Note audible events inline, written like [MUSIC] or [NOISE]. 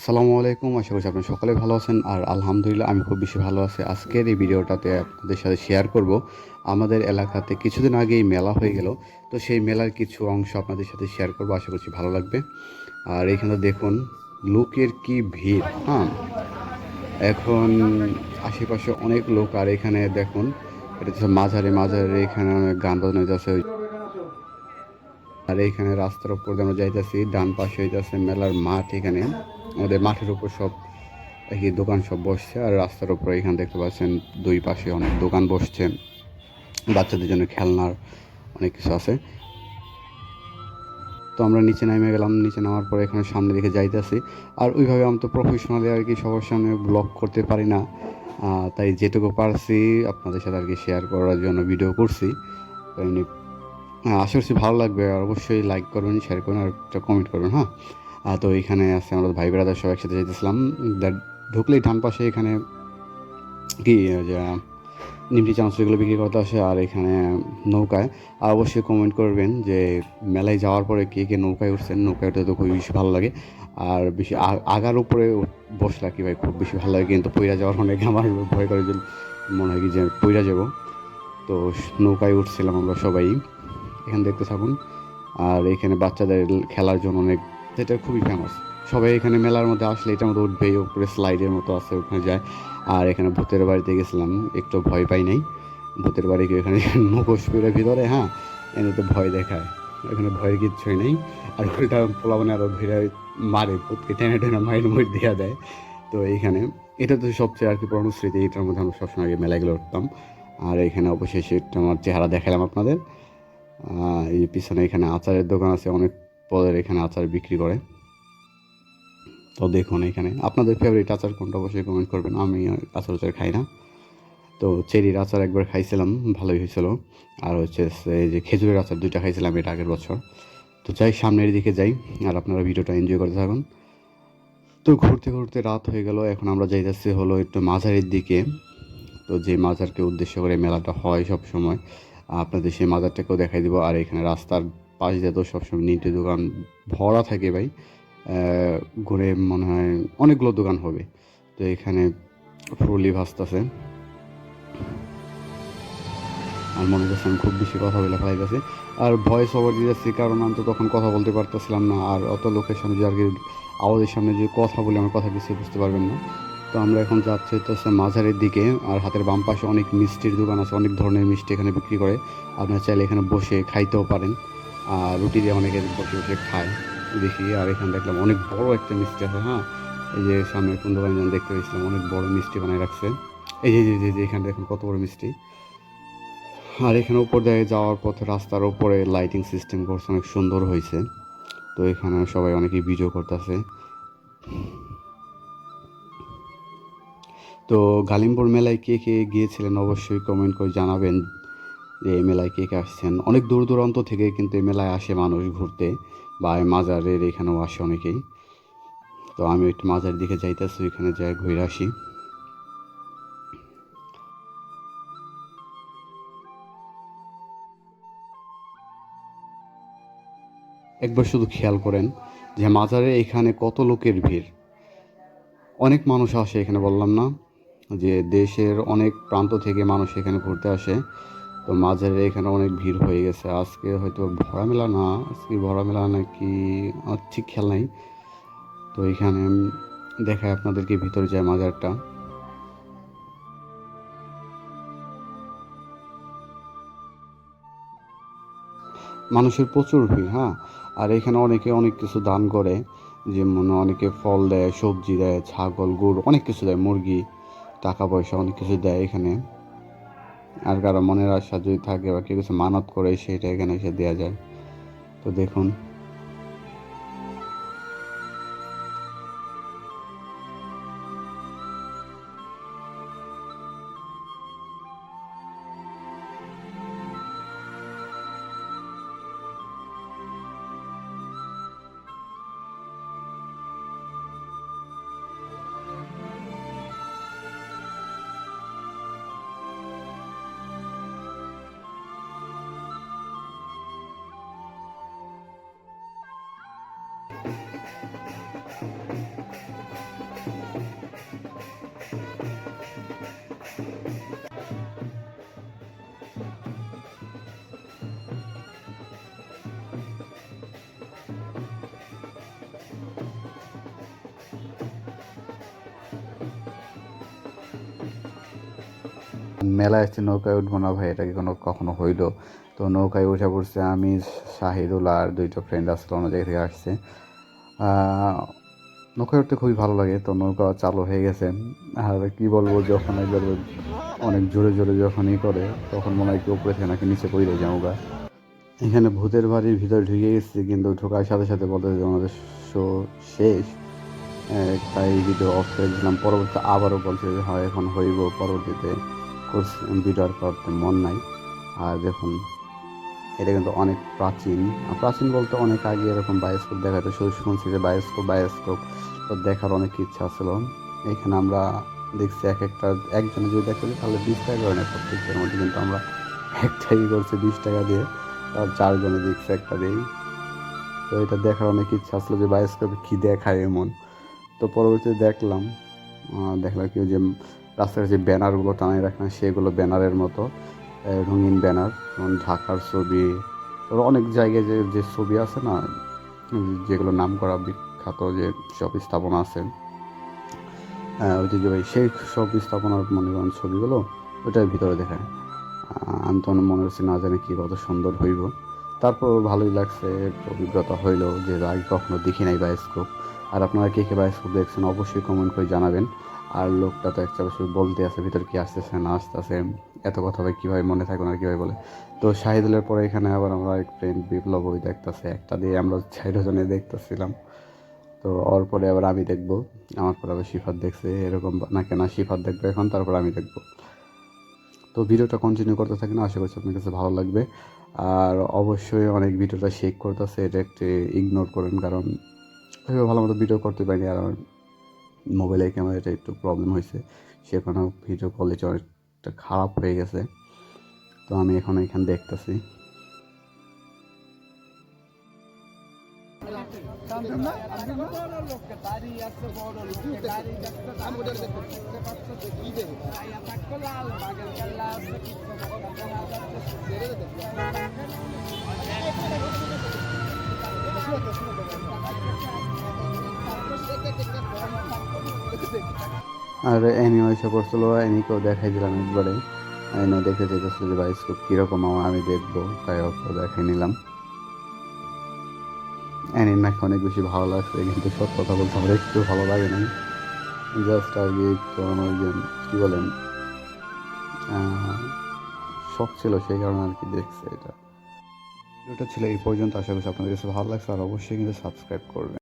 আসসালামু আলাইকুম, আশা করছি আপনি সকলে ভালো আছেন। আর আলহামদুলিল্লাহ, আমি খুব বেশি ভালো আছি। আজকের এই ভিডিওটাতে আপনাদের সাথে শেয়ার করব। আমাদের এলাকাতে কিছুদিন আগেই মেলা হয়ে গেল। তো সেই মেলার কিছু অংশ আপনাদের সাথে শেয়ার করব, আশা করছি ভালো লাগবে। আর এখানে দেখুন, লোকের কি ভিড় হ্যাঁ? এখন আশেপাশে অনেক লোক, আর এখানে দেখুন, এটা হচ্ছে মাঝারে মাঝারে, এখানে গান বাজনা হইতেছে। আর এইখানে রাস্তার উপর দিয়ে আমরা যাইতেছি, ডান পাশে হইতেছে মেলার মাঠ এখানে। আমাদের মাঠের উপর সব এই দোকান সব বসছে, আর রাস্তার উপর এখানে দেখতে পাচ্ছেন দুই পাশে অনেক দোকান বসছে। বাচ্চাদের জন্য খেলনার অনেক কিছু আছে। তো আমরা নিচে নেমে গেলাম, নিচে নামার পরে এখানে সামনে দিকে যাইতেছি। আর ওইভাবে আমি তো প্রফেশনালি আর কি সবার সামনে ব্লগ করতে পারি না। তাই যেটুকু পারছি আপনাদের সাথে আর কি শেয়ার করার জন্য ভিডিও করছি। এমনি আশা করছি ভালো লাগবে, আর অবশ্যই লাইক করবেন শেয়ার করবেন, আর একটা কমেন্ট করবেন হ্যাঁ? তো এখানে আছে, আমরা ভাই ব্রাদার সব একসাথে যেতেছিলাম ঢুকলেই ডান পাশে এখানে কি নিমটি চানাচুর এগুলো বিক্রি করতে আসে, আর এখানে নৌকায়। আর অবশ্যই কমেন্ট করবেন যে, মেলায় যাওয়ার পরে কে কে নৌকায় উঠছেন? নৌকায় উঠতে তো খুবই বেশি ভালো লাগে। আর বেশি আগার উপরে বসলে কি ভাই, খুব বেশি ভালো লাগে। কিন্তু পইরা যাওয়ার অনেক আমার ভয় করে যে, মনে হয় কি যে, পইরা যাব। তো নৌকায় উঠছিলাম আমরা সবাই। এখানে দেখতে থাকুন। আর এখানে বাচ্চাদের খেলার জন্য অনেক এটা খুবই ফেমাস সবাই এখানে মেলার মধ্যে আসলে এটার মধ্যে উঠবে উপরে স্লাইডের মতো আছে, ওখানে যায়। আর এখানে ভূতের বাড়িতে গেছিলাম, একটু ভয় পাই নাই। ভূতের বাড়ি গিয়ে এখানে [LAUGHS] মুখোশ পেরে ভিতরে হ্যাঁ? এনে তো ভয় দেখায়। এখানে ভয়ের কিচ্ছুই নেই। আর ওইটা পোলাবনে আরও ধরে মারে ভূতকে টেনে টেনে মায়ের মুখ দেওয়া দেয়। তো এইখানে এটা তো সবচেয়ে আর কি পুরনো স্মৃতি, এটার মধ্যে আমরা সবসময় আগে মেলাগুলো উঠতাম। আর এখানে অবশেষে একটু আমার চেহারা দেখালাম আপনাদের। এই পিছনে এখানে আচারের দোকান আছে, অনেক পদের এখানে আচার বিক্রি করে। তো দেখুন এখানে, আপনাদের ফেভারিট আচার কোনটা অবশ্যই কমেন্ট করবেন। আমি আচার আচার খাই না। তো চেরির আচার একবার খাইছিলাম, ভালোই হয়েছিল। আর হচ্ছে এই যে খেজুরের আচার দুইটা খাইছিলাম এটা আগের বছর। তো যাই, সামনের দিকে যাই, আর আপনারা ভিডিওটা এনজয় করতে থাকুন। তো ঘুরতে ঘুরতে রাত হয়ে গেল, এখন আমরা যাই যাইতেছি হলো একটু মাঝারের দিকে। তো যে মাজারকে উদ্দেশ্য করে মেলাটা হয় সব সময় আপনাদের সেই মাজারটাকেও দেখাই দিব। আর এখানে রাস্তার পাশ দিয়ে তো সবসময় নিটে দোকান ভরা থাকে ভাই। ঘুরে মনে হয় অনেকগুলো দোকান হবে। তো এখানে ফুলি ভাসতেছে। আর মনে করছে আমি খুব বেশি কথা বলে ফেলাইতেছি। আর ভয়েস ওভার দিতেছি, কারণ আমি তো তখন কথা বলতে পারতেছিলাম না। আর অত লোকের সামনে যে আর কি আওয়াজের সামনে যে কথা বলে আমার কথা কিছু বুঝতে পারবেন না। তো আমরা এখন যাচ্ছি হচ্ছে মাঝারের দিকে, আর হাতের বাম পাশে অনেক মিষ্টির দোকান আছে, অনেক ধরনের মিষ্টি এখানে বিক্রি করে। আপনারা চাইলে এখানে বসে খাইতেও পারেন। রুটি দিয়ে অনেকে বসে বসে খায়। দেখি, আর এখানে দেখলাম অনেক বড় একটা মিষ্টি আছে হ্যাঁ? এই যে সামনে কোন দেখতে পেয়েছিলাম অনেক বড় মিষ্টি বানিয়ে রাখছে। এই যে- যে যে এখানে দেখুন কত বড় মিষ্টি। আর এখানে উপর দিয়ে যাওয়ার পথে রাস্তার উপরে লাইটিং সিস্টেম করছে, অনেক সুন্দর হয়েছে। তো এখানে সবাই অনেকেই ভিডিও করতেছে। তো গালিমপুর মেলায় কে কে গিয়েছিলেন অবশ্যই কমেন্ট করে জানাবেন। যে এই মেলায় কে কে আসছেন? অনেক দূর দূরান্ত থেকে কিন্তু এই মেলায় আসে মানুষ ঘুরতে বা মাজারের এখানেও আসে অনেকেই। তো আমি একটু মাজারের দিকে যাইতেছি এখানে যাই ঘুরে আসি। একবার শুধু খেয়াল করেন যে মাজারে এখানে কত লোকের ভিড়। অনেক মানুষ আসে এখানে বললাম না, যে দেশের অনেক প্রান্ত থেকে মানুষ এখানে ঘুরতে আসে। তো মাঝারে এখানে অনেক ভিড় হয়ে গেছে। আজকে হয়তো ভরা মেলা না, আজকে ভরা মেলা নাকি ঠিক খেল নাই। তো এখানে দেখায় আপনাদেরকে ভিতরে যায় মাজারটা। মানুষের প্রচুর ভিড় হ্যাঁ? আর এখানে অনেকে অনেক কিছু দান করে, যেমন অনেকে ফল দেয়, সবজি দেয়, ছাগল, গরু অনেক কিছু দেয়, মুরগি, টাকা পয়সা অনেক কিছু দেয় এখানে। আর কারও মনের আশা যদি থাকে বা কেউ কিছু মানত করে সেটা এখানে এসে দেওয়া যায়। তো দেখুন মেলায় আসছে নৌকায় উঠবো না ভাই, এটা কি কোনো কখনো হইল? তো নৌকায় উঠে পড়ছে আমি শাহিদুল আর দুইটা ফ্রেন্ড আসলো, অন্য জায়গা থেকে আসছে। নৌকায় উঠতে খুবই ভালো লাগে, তো নৌকা চালু হয়ে গেছে। আর কি বলব, যখন একবার অনেক জোরে জোরে যখনই করে, তখন মনে হয় কি উপরে থেকে নাকি নিচে পড়ে যাওগা এখানে ভূতের বাড়ির ভিতরে ঢুকে গেছি, কিন্তু ঢোকার সাথে সাথে বলতে যে আমাদের শো শেষ। তাই ভিডিও অফ করে দিলাম, পরবর্তীতে আবারও বলছে যে, হয়, এখন হইব পরবর্তীতে। করছি ভিডিও আর করতে মন নাই। আর দেখুন, এটা কিন্তু অনেক প্রাচীন। প্রাচীন বলতে অনেক আগে এরকম বায়োস্কোপ দেখাতে। শুধু শুনছি যে বায়োস্কোপ বায়োস্কোপ তো দেখার অনেক ইচ্ছা ছিল। এখানে আমরা দেখছি এক একটা, একজনে যদি দেখতে তাহলে বিশ টাকা নেয় প্রত্যেকের মধ্যে। কিন্তু আমরা একটাই করছি বিশ টাকা দিয়ে, আর চারজনে দেখছি একটা দিয়েই। তো এটা দেখার অনেক ইচ্ছা আসলো যে বায়োস্কোপে কী দেখায় এমন। তো পরবর্তীতে দেখলাম দেখলাম কি যে রাস্তার যে ব্যানারগুলো টানাই রাখা সেগুলো ব্যানারের মতো রঙিন ব্যানার, যেমন ঢাকার ছবি অনেক জায়গায় যে যে ছবি আছে না যেগুলো নাম করা বিখ্যাত যে সব স্থাপনা আছে ঐতিহ্যবাহী সেই সব স্থাপনার মনে করেন ছবিগুলো ওটার ভিতরে দেখায় তো মনে হচ্ছে না জানি কী কত সুন্দর হইব। তারপর ভালোই লাগছে, অভিজ্ঞতা হইল, যে আগে কখনো দেখি নাই বায়োস্কোপ আর আপনারা কে কে বায়োস্কোপ দেখছেন, অবশ্যই কমেন্ট করে জানাবেন। আর লোকটা তো একটা বছর বলতে আছে, ভিতরে কি আসতেছে, না আসতেছে, এত কথা ভাই কীভাবে মনে থাকবে না কীভাবে বলে। তো শাহিদুলের পরে এখানে আবার আমরা এক ফ্রেন্ড বিপ্লব ওই দেখতেছে, একটা দিয়ে আমরা চারজনে দেখতেছিলাম। তো ওর পরে আবার আমি দেখব, আমার পরে আবার শিফাত দেখছে, এরকম না কেনা শিফাত দেখবে এখন, তারপর আমি দেখব। তো ভিডিওটা কন্টিনিউ করতে থাকেন আশা করছি আপনার কাছে ভালো লাগবে। আর অবশ্যই অনেক ভিডিওটা শেক করতেছে, এটা একটু ইগনোর করেন, কারণ ভালো মতো ভিডিও করতে পারিনি, আর আমার মোবাইলের ক্যামেরাটা একটু প্রবলেম হয়েছে। সেখানেও ভিডিও কোয়ালিটি অনেকটা খারাপ হয়ে গেছে। তো আমি এখন এখানে দেখতেছি। আর অ্যানি এসে পড়ছিল অ্যানিকেও দেখাই দিলাম একবারে। অ্যানি দেখে যেতেছিল যে বায়োস্কোপ কীরকম আমার, আমি দেখব, তাই ওকে দেখাই নিলাম। অ্যানির নাকি অনেক বেশি ভালো লাগছে, কিন্তু সব কথা বলতে আমার একটু ভালো লাগে না জাস্ট আর কি একটু আমার কী বলেন? শখ ছিল সেই কারণে আর কি দেখছে এটা। ভিডিওটা ছিল এই পর্যন্ত, আশা করছি আপনাদের কাছে ভালো লাগছে, আর অবশ্যই কিন্তু সাবস্ক্রাইব করবেন।